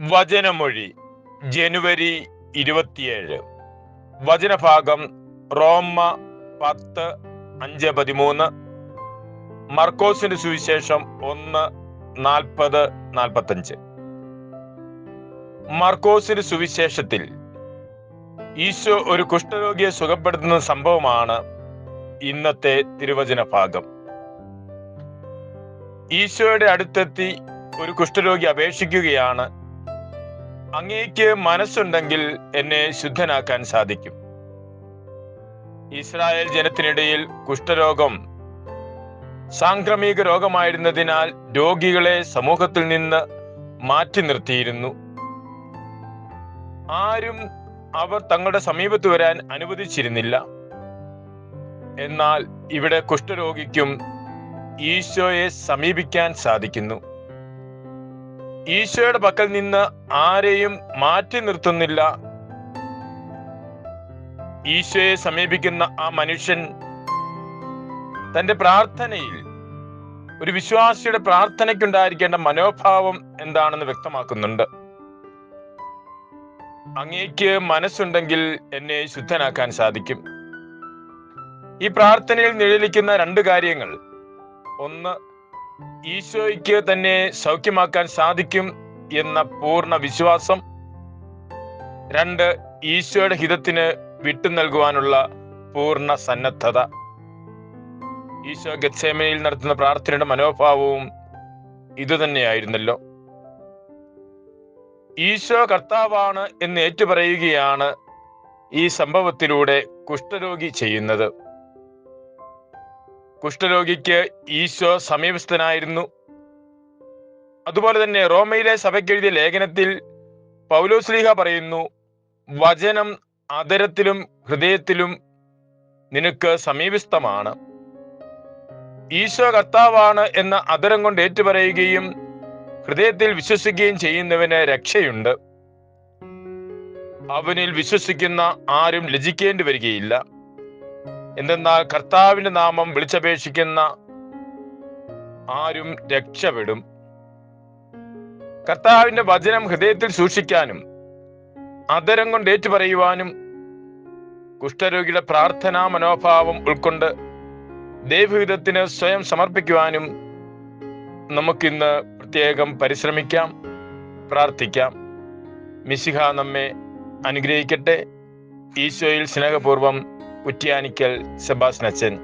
വചനമൊഴി ജനുവരി ഇരുപത്തിയേഴ്. വചനഭാഗം റോമ പത്ത് അഞ്ച് പതിമൂന്ന്. മർക്കോസിന്റെ സുവിശേഷം ഒന്ന് നാൽപ്പത് നാൽപ്പത്തഞ്ച്. മർക്കോസിന്റെ സുവിശേഷത്തിൽ ഈശോ ഒരു കുഷ്ഠരോഗിയെ സുഖപ്പെടുത്തുന്ന സംഭവമാണ് ഇന്നത്തെ തിരുവചന ഭാഗം ഈശോയുടെ അടുത്തെത്തി ഒരു കുഷ്ഠരോഗി അപേക്ഷിക്കുകയാണ് അങ്ങേക്ക് മനസ്സുണ്ടെങ്കിൽ എന്നെ ശുദ്ധനാക്കാൻ സാധിക്കും. ഇസ്രായേൽ ജനത്തിനിടയിൽ കുഷ്ഠരോഗം സാംക്രമിക രോഗമായിരുന്നതിനാൽ രോഗികളെ സമൂഹത്തിൽ നിന്ന് മാറ്റി നിർത്തിയിരുന്നു. ആരും അവർ തങ്ങളുടെ സമീപത്ത് വരാൻ അനുവദിച്ചിരുന്നില്ല. എന്നാൽ ഇവിടെ കുഷ്ഠരോഗിക്കും ഈശോയെ സമീപിക്കാൻ സാധിക്കുന്നു. ഈശോയുടെ പക്കൽ നിന്ന് ആരെയും മാറ്റി നിർത്തുന്നില്ല. ഈശോയെ സമീപിക്കുന്ന ആ മനുഷ്യൻ തന്റെ പ്രാർത്ഥനയിൽ ഒരു വിശ്വാസിയുടെ പ്രാർത്ഥനയ്ക്കുണ്ടായിരിക്കേണ്ട മനോഭാവം എന്താണെന്ന് വ്യക്തമാക്കുന്നുണ്ട്. അങ്ങേക്ക് മനസ്സുണ്ടെങ്കിൽ എന്നെ ശുദ്ധനാക്കാൻ സാധിക്കും. ഈ പ്രാർത്ഥനയിൽ നിഴലിക്കുന്ന രണ്ട് കാര്യങ്ങൾ. ഒന്ന് ഈശോയ്ക്ക് തന്നെ സൗഖ്യമാക്കാൻ സാധിക്കും എന്ന പൂർണ വിശ്വാസം രണ്ട് ഈശോയുടെ ഹിതത്തിന് വിട്ടു നൽകുവാനുള്ള പൂർണ സന്നദ്ധത. ഈശോ ഗത്സേമയിൽ നടത്തുന്ന പ്രാർത്ഥനയുടെ മനോഭാവവും ഇതുതന്നെയായിരുന്നല്ലോ ഈശോ കർത്താവാണ് എന്ന് ഏറ്റുപറയുകയാണ് ഈ സംഭവത്തിലൂടെ കുഷ്ഠരോഗി ചെയ്യുന്നത്. കുഷ്ഠരോഗിക്ക് ഈശോ സമീപസ്ഥനായിരുന്നു. അതുപോലെ തന്നെ റോമയിലെ സഭയ്ക്ക് എഴുതിയ ലേഖനത്തിൽ പൗലോസ്ലീഹ പറയുന്നു വചനം അതരത്തിലും ഹൃദയത്തിലും നിനക്ക് സമീപസ്ഥമാണ്. ഈശോ കർത്താവാണ് എന്ന അതരം കൊണ്ട് ഏറ്റുപറയുകയും ഹൃദയത്തിൽ വിശ്വസിക്കുകയും ചെയ്യുന്നവന് രക്ഷയുണ്ട്. അവനിൽ വിശ്വസിക്കുന്ന ആരും ലജിക്കേണ്ടി വരികയില്ല. എന്തെന്നാൽ കർത്താവിന്റെ നാമം വിളിച്ചപേക്ഷിക്കുന്ന ആരും രക്ഷപ്പെടും. കർത്താവിന്റെ വചനം ഹൃദയത്തിൽ സൂക്ഷിക്കാനും അതരം കൊണ്ട് ഏറ്റുപറയുവാനും കുഷ്ഠരോഗിയുടെ പ്രാർത്ഥനാ മനോഭാവം ഉൾക്കൊണ്ട് ദൈവഹിതത്തിന് സ്വയം സമർപ്പിക്കുവാനും നമുക്കിന്ന് പ്രത്യേകം പരിശ്രമിക്കാം പ്രാർത്ഥിക്കാം. മിശിഹ നമ്മെ അനുഗ്രഹിക്കട്ടെ. ഈശോയിൽ സ്നേഹപൂർവം കുറ്റ്യാനിക്കൽ സെബാസ്നച്ചൻ